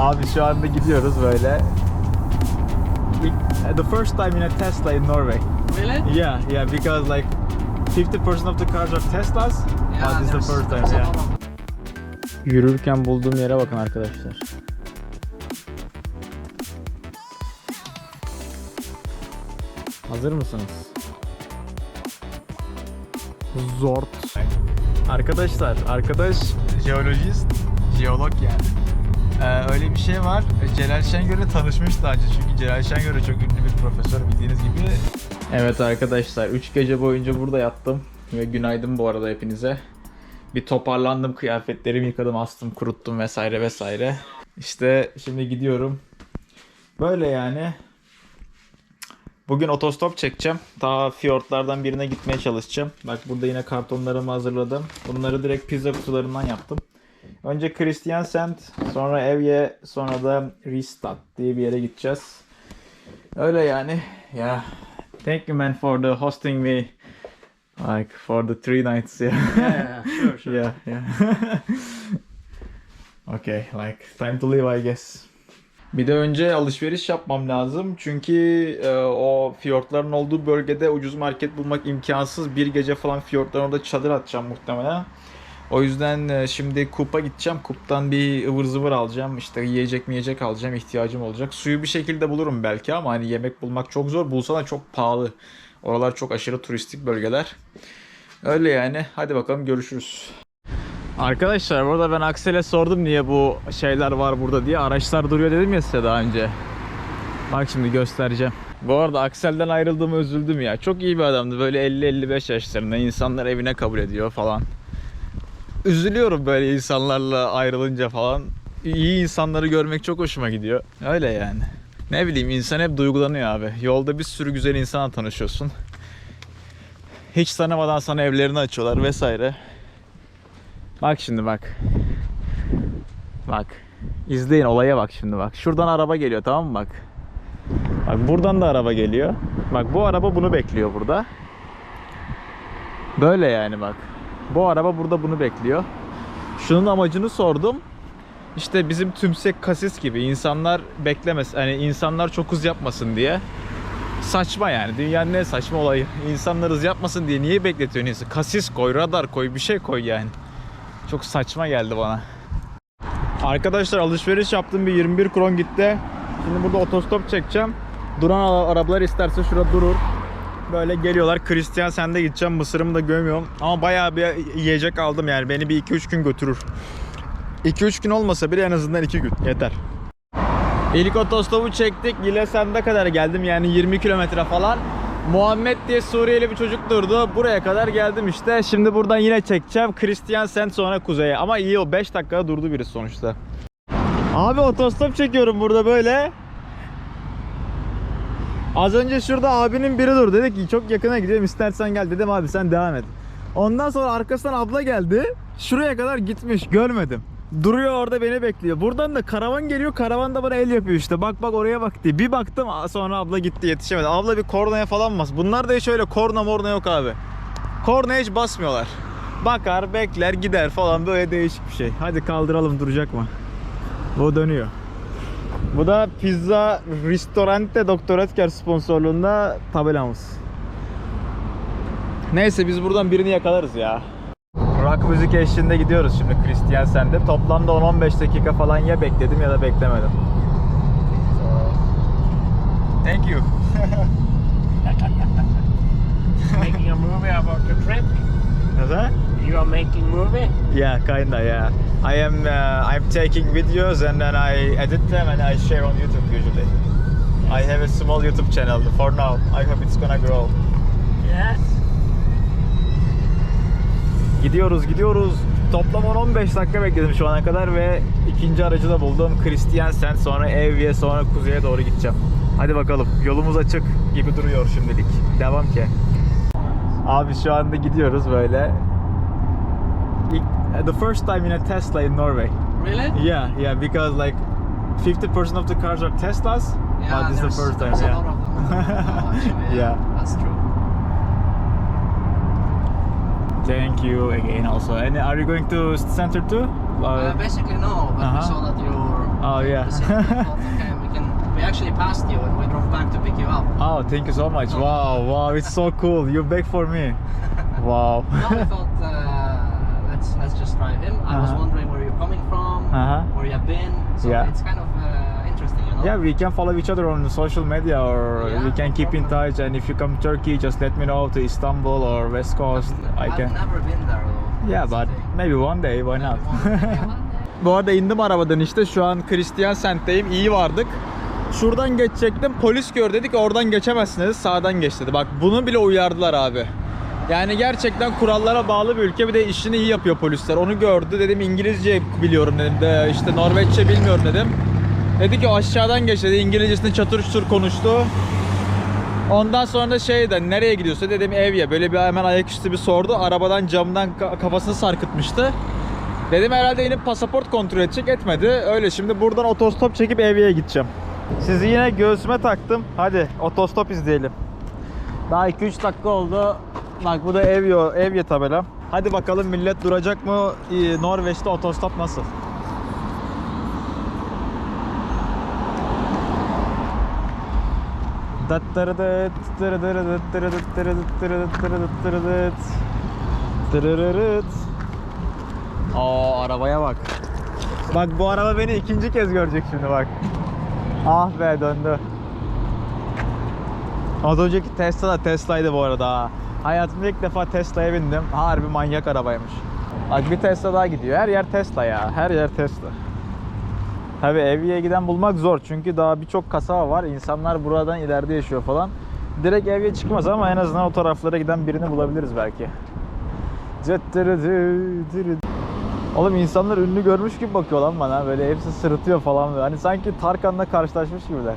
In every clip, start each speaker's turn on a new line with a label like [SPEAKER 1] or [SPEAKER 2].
[SPEAKER 1] Abi şu anda gidiyoruz böyle. İlk- The first time in a Tesla in Norway.
[SPEAKER 2] Really?
[SPEAKER 1] Yeah, yeah, because like 50% of the cars are Teslas. but this is the first time. Yeah. Yürürken bulduğum yere bakın arkadaşlar. Hazır mısınız? Zort. Arkadaşlar, arkadaş jeolojist, jeolog yani. Ee, öyle bir şey var. Celal Şengör'le tanışmış daha önce. Çünkü Celal Şengör çok ünlü bir profesör bildiğiniz gibi. Evet arkadaşlar, 3 gece boyunca burada yattım. Ve günaydın bu arada hepinize. Bir toparlandım, kıyafetlerimi yıkadım, astım, kuruttum vesaire vesaire. İşte şimdi gidiyorum. Böyle yani. Bugün otostop çekeceğim. Ta fiyortlardan birine gitmeye çalışacağım. Bak burada yine kartonlarımı hazırladım. Bunları direkt pizza kutularından yaptım. Önce Christiansand, sonra Evye, sonra da Ristad diye bir yere gideceğiz. Öyle yani. Ya. Thank you man for the hosting me. Like for the three nights. Yeah.
[SPEAKER 2] Yeah, yeah, sure, sure.
[SPEAKER 1] Yeah, yeah. okay, like time to leave I guess. Bir de önce alışveriş yapmam lazım. Çünkü e, o fiyortların olduğu bölgede ucuz market bulmak imkansız. Bir gece falan fiyortların orada çadır atacağım muhtemelen. O yüzden e, şimdi Kup'a gideceğim. Kup'tan bir ıvır zıvır alacağım. İşte yiyecek mi yiyecek alacağım. ihtiyacım olacak. Suyu bir şekilde bulurum belki ama hani yemek bulmak çok zor. Bulsa da çok pahalı. Oralar çok aşırı turistik bölgeler. Öyle yani. Hadi bakalım görüşürüz. Arkadaşlar burada ben Aksel'e sordum niye bu şeyler var burada diye. Araçlar duruyor dedim ya size daha önce. Bak şimdi göstereceğim. Bu arada Aksel'den ayrıldığımı üzüldüm ya. Çok iyi bir adamdı. Böyle 50-55 yaşlarında insanlar evine kabul ediyor falan. Üzülüyorum böyle insanlarla ayrılınca falan. İyi insanları görmek çok hoşuma gidiyor. Öyle yani. Ne bileyim insan hep duygulanıyor abi. Yolda bir sürü güzel insana tanışıyorsun. Hiç tanımadan sana evlerini açıyorlar vesaire. Bak şimdi bak. Bak. İzleyin olaya bak şimdi bak. Şuradan araba geliyor tamam mı bak. Bak buradan da araba geliyor. Bak bu araba bunu bekliyor burada. Böyle yani bak. Bu araba burada bunu bekliyor. Şunun amacını sordum. İşte bizim tümsek kasis gibi insanlar beklemez. Hani insanlar çok hız yapmasın diye. Saçma yani. Dünyanın en saçma olayı. İnsanlar hız yapmasın diye niye bekletiyorsun insan? Kasis koy, radar koy, bir şey koy yani. Çok saçma geldi bana. Arkadaşlar alışveriş yaptım bir 21 kron gitti. Şimdi burada otostop çekeceğim. Duran ara- arabalar isterse şurada durur. Böyle geliyorlar. Christian sende gideceğim. Mısırımı da gömüyorum. Ama bayağı bir yiyecek aldım yani. Beni bir 2-3 gün götürür. 2-3 gün olmasa bile en azından 2 gün. Yeter. İlk otostopu çektik. Yine sende kadar geldim yani 20 kilometre falan. Muhammed diye Suriyeli bir çocuk durdu. Buraya kadar geldim işte. Şimdi buradan yine çekeceğim. Christian sen sonra kuzeye. Ama iyi o 5 dakikada durdu biri sonuçta. Abi otostop çekiyorum burada böyle. Az önce şurada abinin biri durdu. Dedi ki çok yakına gidelim istersen gel. Dedim abi sen devam et. Ondan sonra arkasından abla geldi. Şuraya kadar gitmiş görmedim. Duruyor orada beni bekliyor. Buradan da karavan geliyor. Karavan da bana el yapıyor işte. Bak bak oraya bak diye. Bir baktım sonra abla gitti yetişemedi. Abla bir kornaya falan bas. Bunlar da hiç öyle korna morna yok abi. Kornaya hiç basmıyorlar. Bakar bekler gider falan böyle değişik bir şey. Hadi kaldıralım duracak mı? Bu dönüyor. Bu da Pizza Ristorante Doktor Ötker sponsorluğunda tabelamız. Neyse biz buradan birini yakalarız ya. Rock müzik eşliğinde gidiyoruz şimdi Christian Sende. Toplamda 10-15 dakika falan ya bekledim ya da beklemedim. Thank you.
[SPEAKER 2] making a movie about the trip.
[SPEAKER 1] What's that?
[SPEAKER 2] You are making movie.
[SPEAKER 1] Yeah, kinda, yeah. I am uh, I'm taking videos and then I edit them and I share on YouTube usually. I have a small YouTube channel for now. I hope it's gonna grow.
[SPEAKER 2] Yes.
[SPEAKER 1] Gidiyoruz gidiyoruz. Toplam 10-15 dakika bekledim şu ana kadar ve ikinci aracı da buldum. Christiansen sonra Evye sonra kuzeye doğru gideceğim. Hadi bakalım yolumuz açık gibi duruyor şimdilik. Devam ki. Abi şu anda gidiyoruz böyle. İlk- The first time in a Tesla in Norway.
[SPEAKER 2] Really?
[SPEAKER 1] Yeah, yeah, because like 50% of the cars are Teslas, but this is the first time. Yeah.
[SPEAKER 2] lot of them. Actually,
[SPEAKER 1] Yeah.
[SPEAKER 2] That's true.
[SPEAKER 1] Thank you again also. And are you going to center too?
[SPEAKER 2] Uh, basically, no, but
[SPEAKER 1] Uh-huh.
[SPEAKER 2] we saw that you were
[SPEAKER 1] Oh, yeah.
[SPEAKER 2] We okay, we can. We actually passed you and we drove back to pick you up.
[SPEAKER 1] Oh, thank you so much. Wow, wow, it's so cool. You beg for me. Wow.
[SPEAKER 2] We thought, uh, let's let's just drive in. I was
[SPEAKER 1] Uh-huh.
[SPEAKER 2] wondering where you're coming from,
[SPEAKER 1] Uh-huh.
[SPEAKER 2] where you have been. So
[SPEAKER 1] Yeah.
[SPEAKER 2] it's kind of uh, interesting, you know.
[SPEAKER 1] Yeah, we can follow each other on social media or
[SPEAKER 2] Yeah,
[SPEAKER 1] we can
[SPEAKER 2] no
[SPEAKER 1] keep in
[SPEAKER 2] problem.
[SPEAKER 1] touch and if you come to Turkey just let me know to Istanbul or West Coast. I
[SPEAKER 2] I've
[SPEAKER 1] can
[SPEAKER 2] never been there though.
[SPEAKER 1] Yeah,
[SPEAKER 2] That's the
[SPEAKER 1] but
[SPEAKER 2] thing.
[SPEAKER 1] maybe one day, why not? Bu arada indim arabadan işte şu an Christian Sent'teyim. İyi vardık. Şuradan geçecektim. Polis gör dedik oradan geçemezsiniz. Sağdan geç dedi. Bak bunu bile uyardılar abi. Yani gerçekten kurallara bağlı bir ülke bir de işini iyi yapıyor polisler. Onu gördü dedim İngilizce biliyorum dedim. De, işte Norveççe bilmiyorum dedim. Dedi ki aşağıdan geç dedi. İngilizcesini çatır çutur konuştu. Ondan sonra şey de nereye gidiyorsa dedim Evye. Böyle bir hemen ayaküstü bir sordu. Arabadan camdan ka- kafasını sarkıtmıştı. Dedim herhalde inip pasaport kontrol edecek etmedi. Öyle şimdi buradan otostop çekip Evye'ye gideceğim. Sizi yine göğsüme taktım. Hadi otostop izleyelim. Daha 2-3 dakika oldu. Bak bu da Evye, Evye tabela. Hadi bakalım millet duracak mı? Ee, Norveç'te otostop nasıl? Aa arabaya bak. Bak bu araba beni ikinci kez görecek şimdi bak. Ah be döndü. Az önceki Tesla da Tesla'ydı bu arada. Ha. Hayatımda ilk defa Tesla'ya bindim. Harbi manyak arabaymış. Bak bir Tesla daha gidiyor. Her yer Tesla ya. Her yer Tesla. Tabi Evye'ye giden bulmak zor çünkü daha birçok kasaba var. İnsanlar buradan ileride yaşıyor falan. Direkt Evye çıkmaz ama en azından o taraflara giden birini bulabiliriz belki. Oğlum insanlar ünlü görmüş gibi bakıyor lan bana. Böyle hepsi sırıtıyor falan. Hani sanki Tarkan'la karşılaşmış gibiler.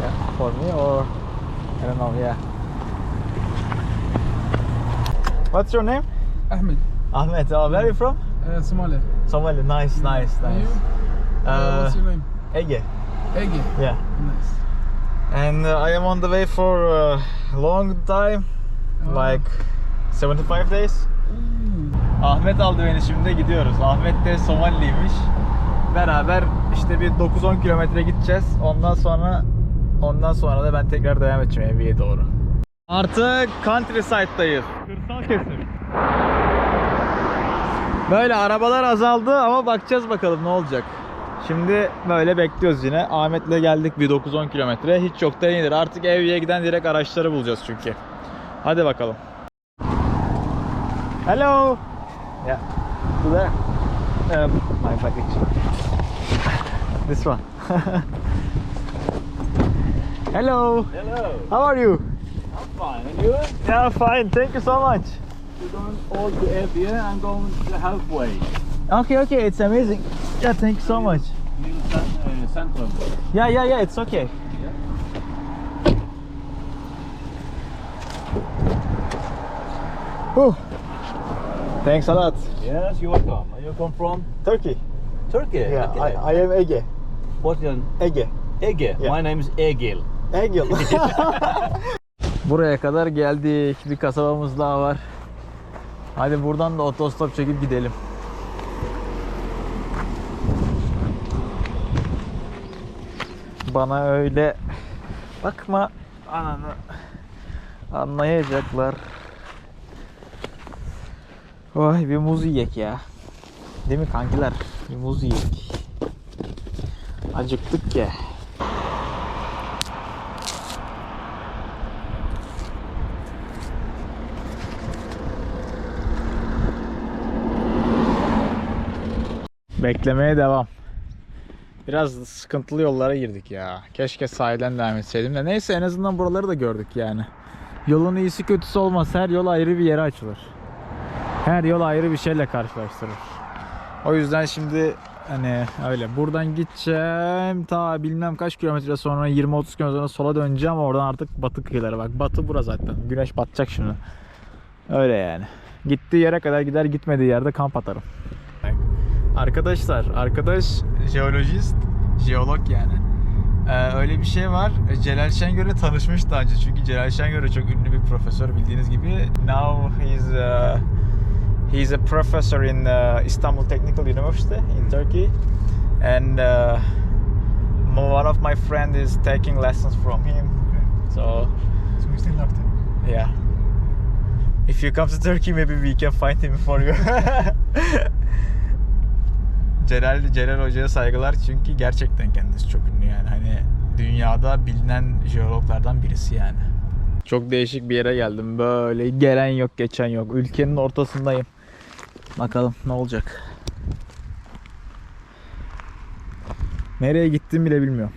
[SPEAKER 1] Yeah, for me or I don't know, yeah. What's your name?
[SPEAKER 3] Ahmed,
[SPEAKER 1] Ahmet. Uh, where are you from?
[SPEAKER 3] uh, Somalia.
[SPEAKER 1] Somalia. Nice, nice, nice.
[SPEAKER 3] you? Uh, what's your name?
[SPEAKER 1] Ege.
[SPEAKER 3] Ege.
[SPEAKER 1] Yeah.
[SPEAKER 3] Nice.
[SPEAKER 1] And uh, I am on the way for a long time,
[SPEAKER 3] Oh.
[SPEAKER 1] like 75 days.
[SPEAKER 3] Ooh.
[SPEAKER 1] Ahmet aldı beni şimdi gidiyoruz. Ahmet de Somaliliymiş. Beraber işte bir 9-10 kilometre gideceğiz. Ondan sonra ondan sonra da ben tekrar devam edeceğim Evi'ye doğru. Artık countryside'dayız. Kırsal kesim. Böyle arabalar azaldı ama bakacağız bakalım ne olacak. Şimdi böyle bekliyoruz yine. Ahmet'le geldik bir 9-10 kilometre. Hiç yoktan iyidir. Artık Evi'ye giden direkt araçları bulacağız çünkü. Hadi bakalım. Hello. Yeah. To there. Um, my package. This one. Hello.
[SPEAKER 4] Hello,
[SPEAKER 1] How are you?
[SPEAKER 4] I'm fine. And you?
[SPEAKER 1] Yeah, fine. Thank you so much.
[SPEAKER 4] You're going all to Evia and going the halfway.
[SPEAKER 1] Okay, okay. It's amazing. Yeah, thank you so much.
[SPEAKER 4] Cen- uh, centrum.
[SPEAKER 1] Yeah, yeah, yeah. It's okay. Whew. Thanks a lot.
[SPEAKER 4] Yes, you're welcome. And you come from
[SPEAKER 1] Turkey.
[SPEAKER 4] Turkey?
[SPEAKER 1] Yeah,
[SPEAKER 4] Okay.
[SPEAKER 1] I, I am Ege.
[SPEAKER 4] What's your
[SPEAKER 1] Ege.
[SPEAKER 4] Ege?
[SPEAKER 1] Yeah.
[SPEAKER 4] My name is Egil.
[SPEAKER 1] Egil. Buraya kadar geldik. Bir kasabamız daha var. Hadi buradan da otostop çekip gidelim. Bana öyle bakma ananı anlayacaklar. Oy bir muz yiyek ya. Değil mi kankiler? Bir muz yiyek. Acıktık ya. Beklemeye devam. Biraz sıkıntılı yollara girdik ya. Keşke sahilden devam etseydim de. Neyse en azından buraları da gördük yani. Yolun iyisi kötüsü olmaz. Her yol ayrı bir yere açılır. Her yol ayrı bir şeyle karşılaştırır. O yüzden şimdi hani öyle buradan gideceğim ta bilmem kaç kilometre sonra 20-30 kilometre sonra sola döneceğim oradan artık batı kıyılara bak batı bura zaten güneş batacak şimdi öyle yani gittiği yere kadar gider gitmediği yerde kamp atarım Arkadaşlar, arkadaş jeolojist, jeolog yani. Ee, öyle bir şey var. Celal Şengör'le tanışmış daha önce. Çünkü Celal Şengör çok ünlü bir profesör bildiğiniz gibi. Now he's uh, he's a professor in uh, Istanbul Technical University in Turkey. And uh, one of my friend is taking lessons from him. So
[SPEAKER 5] So we still in.
[SPEAKER 1] Yeah. If you come to Turkey, maybe we can find him for you. Celal, Celal Hoca'ya saygılar çünkü gerçekten kendisi çok ünlü yani. Hani dünyada bilinen jeologlardan birisi yani. Çok değişik bir yere geldim. Böyle gelen yok, geçen yok. Ülkenin ortasındayım. Bakalım ne olacak. Nereye gittim bile bilmiyorum.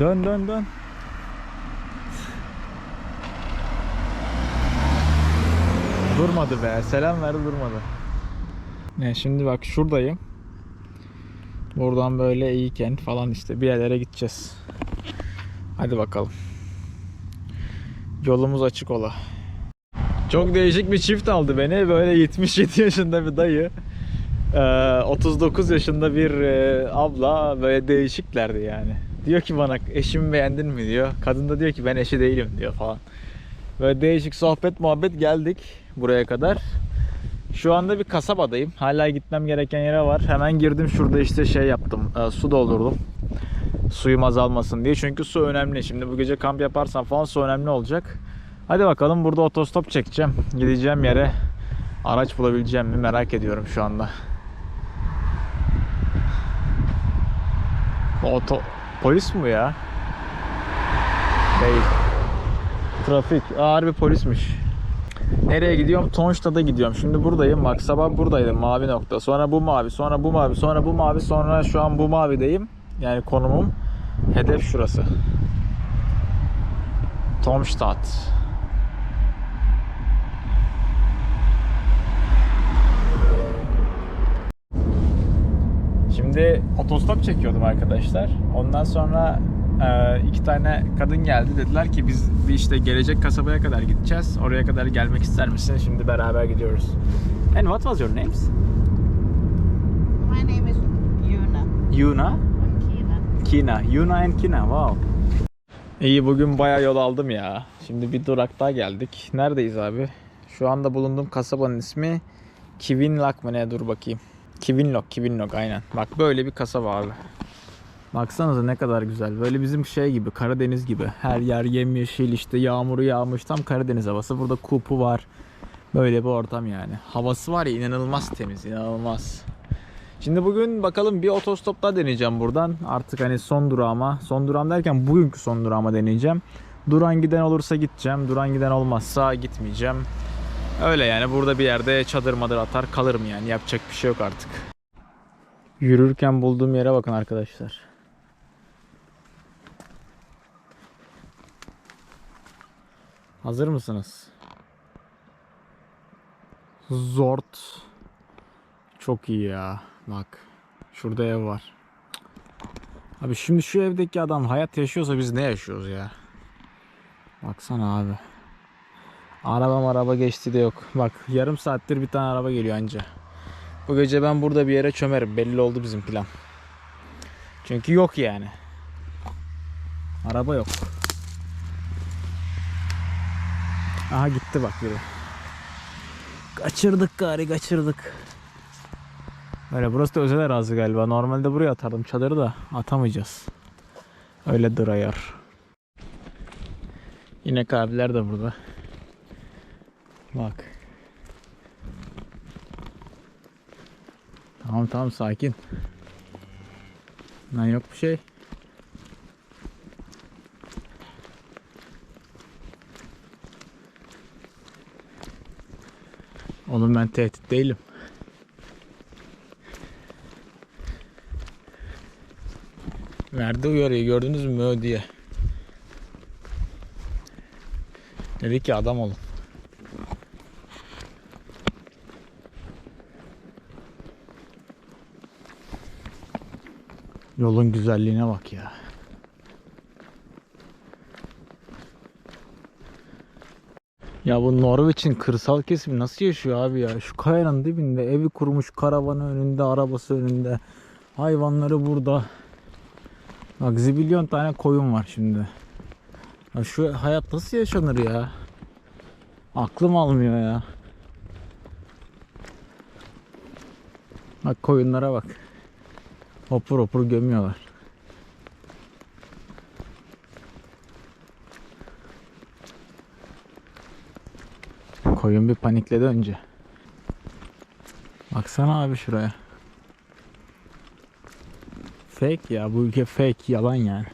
[SPEAKER 1] Dön dön dön. Durmadı be. Selam verdi durmadı. Ne şimdi bak şuradayım. Buradan böyle iyiken falan işte bir yerlere gideceğiz. Hadi bakalım. Yolumuz açık ola. Çok değişik bir çift aldı beni. Böyle 77 yaşında bir dayı. Ee, 39 yaşında bir e, abla böyle değişiklerdi yani. Diyor ki bana eşimi beğendin mi diyor. Kadın da diyor ki ben eşi değilim diyor falan. Böyle değişik sohbet muhabbet geldik buraya kadar. Şu anda bir kasabadayım. Hala gitmem gereken yere var. Hemen girdim şurada işte şey yaptım. e, su doldurdum. Suyum azalmasın diye. Çünkü su önemli. Şimdi bu gece kamp yaparsam falan su önemli olacak. Hadi bakalım burada otostop çekeceğim. Gideceğim yere araç bulabileceğim mi merak ediyorum şu anda. Oto polis mi ya? Değil. Trafik. Ağır bir polismiş. Nereye gidiyorum? Tonstad'a gidiyorum. Şimdi buradayım. Bak sabah buradaydım. Mavi nokta. Sonra bu mavi. Sonra bu mavi. Sonra bu mavi. Sonra şu an bu mavideyim. Yani konumum. Hedef şurası. Tomstad. Şimdi otostop çekiyordum arkadaşlar. Ondan sonra iki tane kadın geldi. Dediler ki biz bir işte gelecek kasabaya kadar gideceğiz. Oraya kadar gelmek ister misin? Şimdi beraber gidiyoruz. And what was your names?
[SPEAKER 6] My name is Yuna.
[SPEAKER 1] Yuna,
[SPEAKER 6] Kina.
[SPEAKER 1] Kina. Yuna and Kina. Wow. İyi bugün bayağı yol aldım ya. Şimdi bir durak daha geldik. Neredeyiz abi? Şu anda bulunduğum kasabanın ismi Kivinlak mı ne? Dur bakayım. Kivinlok, Kivinlok aynen. Bak böyle bir kasaba abi. Baksanıza ne kadar güzel. Böyle bizim şey gibi, Karadeniz gibi. Her yer yemyeşil işte yağmuru yağmış. Tam Karadeniz havası. Burada kupu var. Böyle bir ortam yani. Havası var ya inanılmaz temiz, inanılmaz. Şimdi bugün bakalım bir otostop daha deneyeceğim buradan. Artık hani son durağıma, son durağım derken bugünkü son durağıma deneyeceğim. Duran giden olursa gideceğim. Duran giden olmazsa gitmeyeceğim. Öyle yani burada bir yerde çadır madır atar kalırım yani. Yapacak bir şey yok artık. Yürürken bulduğum yere bakın arkadaşlar. Hazır mısınız? Zort. Çok iyi ya. Bak. Şurada ev var. Abi şimdi şu evdeki adam hayat yaşıyorsa biz ne yaşıyoruz ya? Baksana abi. Araba araba geçti de yok. Bak yarım saattir bir tane araba geliyor anca. Bu gece ben burada bir yere çömerim. Belli oldu bizim plan. Çünkü yok yani. Araba yok. Aha gitti bak biri. Kaçırdık gari kaçırdık. Böyle burası da özel arazi galiba. Normalde buraya atardım çadırı da atamayacağız. Öyledir ayar. İnek abiler de burada. Bak. Tamam tamam sakin. Lan yok bir şey. Oğlum ben tehdit değilim. Verdi uyarıyı gördünüz mü diye. Dedi ki adam olun. Yolun güzelliğine bak ya. Ya bu Norveç'in kırsal kesimi nasıl yaşıyor abi ya? Şu kayanın dibinde evi kurmuş, karavanı önünde, arabası önünde. Hayvanları burada. Bak zibilyon tane koyun var şimdi. Ya şu hayat nasıl yaşanır ya? Aklım almıyor ya. Bak koyunlara bak. Hopur hopur gömüyorlar. Koyun bir panikledi önce. Baksana abi şuraya. Fake ya bu ülke fake yalan yani.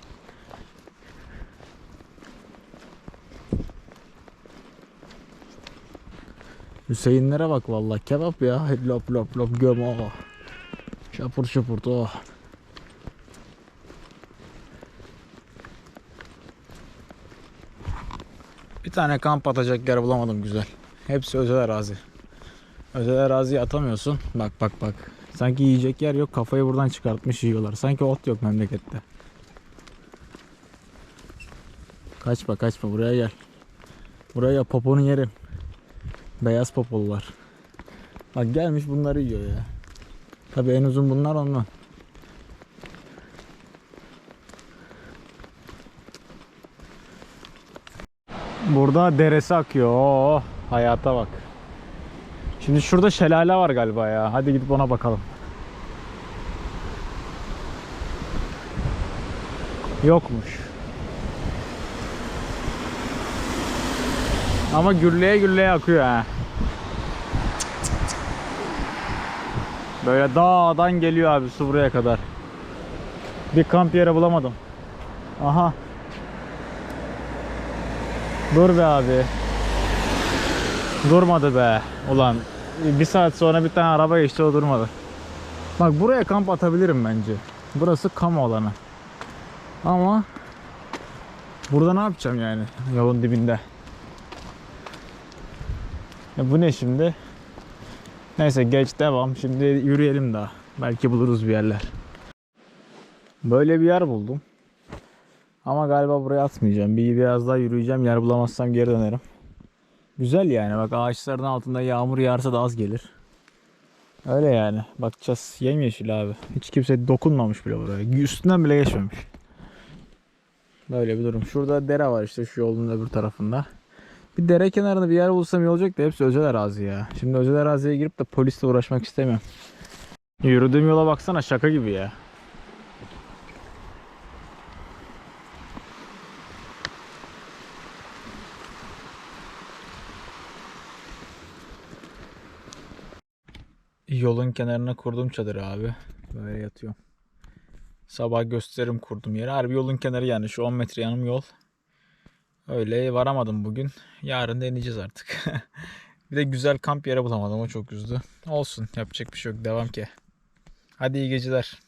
[SPEAKER 1] Hüseyinlere bak vallahi kebap ya lop lop lop göm oh. Şapur şupur oh. Bir tane kamp atacak yer bulamadım güzel. Hepsi özel arazi. Özel araziye atamıyorsun. Bak bak bak. Sanki yiyecek yer yok. Kafayı buradan çıkartmış yiyorlar. Sanki ot yok memlekette. Kaçma kaçma buraya gel. Buraya poponu yerim. Beyaz popolular. Bak gelmiş bunları yiyor ya. Tabi en uzun bunlar ondan. Burada deresi akıyor. Oo, hayata bak. Şimdi şurada şelale var galiba ya. Hadi gidip ona bakalım. Yokmuş. Ama gürleye gürleye akıyor ha. Böyle dağdan geliyor abi su buraya kadar. Bir kamp yeri bulamadım. Aha. Dur be abi. Durmadı be. Ulan bir saat sonra bir tane araba geçti o durmadı. Bak buraya kamp atabilirim bence. Burası kamu alanı. Ama burada ne yapacağım yani yolun dibinde. Ya bu ne şimdi? Neyse geç devam. Şimdi yürüyelim daha. Belki buluruz bir yerler. Böyle bir yer buldum. Ama galiba buraya atmayacağım. Bir biraz daha yürüyeceğim. Yer bulamazsam geri dönerim. Güzel yani. Bak ağaçların altında yağmur yağarsa da az gelir. Öyle yani. Bakacağız. Yemyeşil abi. Hiç kimse dokunmamış bile buraya. Üstünden bile geçmemiş. Böyle bir durum. Şurada dere var işte şu yolun öbür tarafında. Bir dere kenarında bir yer bulsam iyi olacak da hepsi özel arazi ya. Şimdi özel araziye girip de polisle uğraşmak istemiyorum. Yürüdüğüm yola baksana şaka gibi ya. Yolun kenarına kurdum çadırı abi. Böyle yatıyorum. Sabah gösteririm kurdum yeri. Harbi yolun kenarı yani şu 10 metre yanım yol. Öyle varamadım bugün. Yarın deneyeceğiz artık. bir de güzel kamp yeri bulamadım. O çok üzdü. Olsun. Yapacak bir şey yok. Devam ki. Hadi iyi geceler.